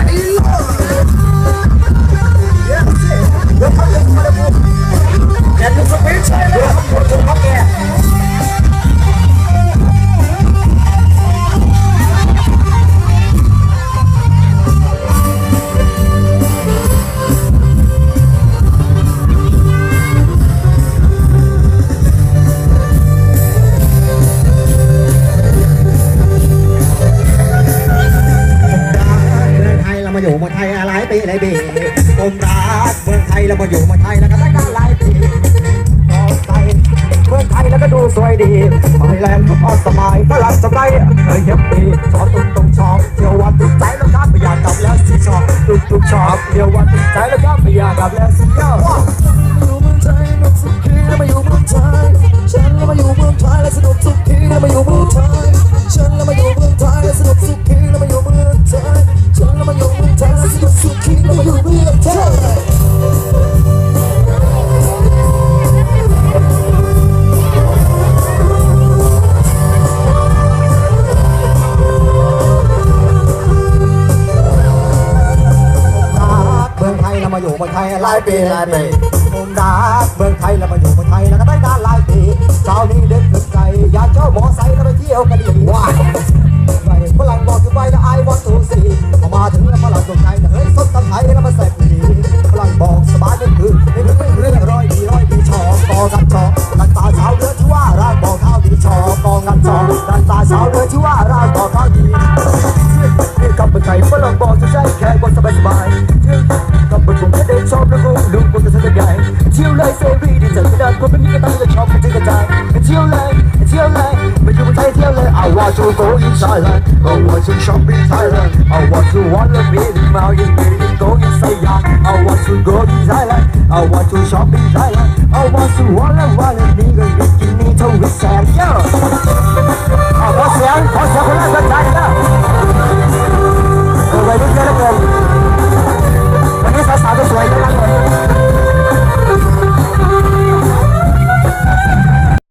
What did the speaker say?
เอยู่มาไทยอะไรปีหลายปีผมรักเมืองไทยแล้วมาอยู่มาไทยแล้วก็ได้กันหลายปีมองไทยเมืองไทยแล้วก็ดูสวยดีไทยแลนด์ก็พอสบายฝรั่งสบายเฮ้ยเย็บปีชอบตุ้งตุ้งชอบเที่ยววันตุ้งใจแล้วครับไม่อยากกลับแล้วสิชอบตุ้งตุ้งชอบเที่ยววันตุ้งใจแล้วครับไม่อยากกลับแล้วสิชอบ ยเรามาอยู่เมืองไทยหลายปีหลายปีผมรักเมืองไทยแล้วมาอยู่เมืองไทยแล้วก็ได้นานหลายปีเช้านี้เด็กถึงใจอยากเจ้าหมอไซแล้วไปเที่ยวกันดีว้าไปฝรั่งบอกอยู่ไปนะไอวันตูสี to go in Thailand I want to shop in Thailand I want to wanna be the mountain meeting go in Siam I want to go in Thailand I want to shop in Thailand I want to wanna wanna the bikini to sand yeah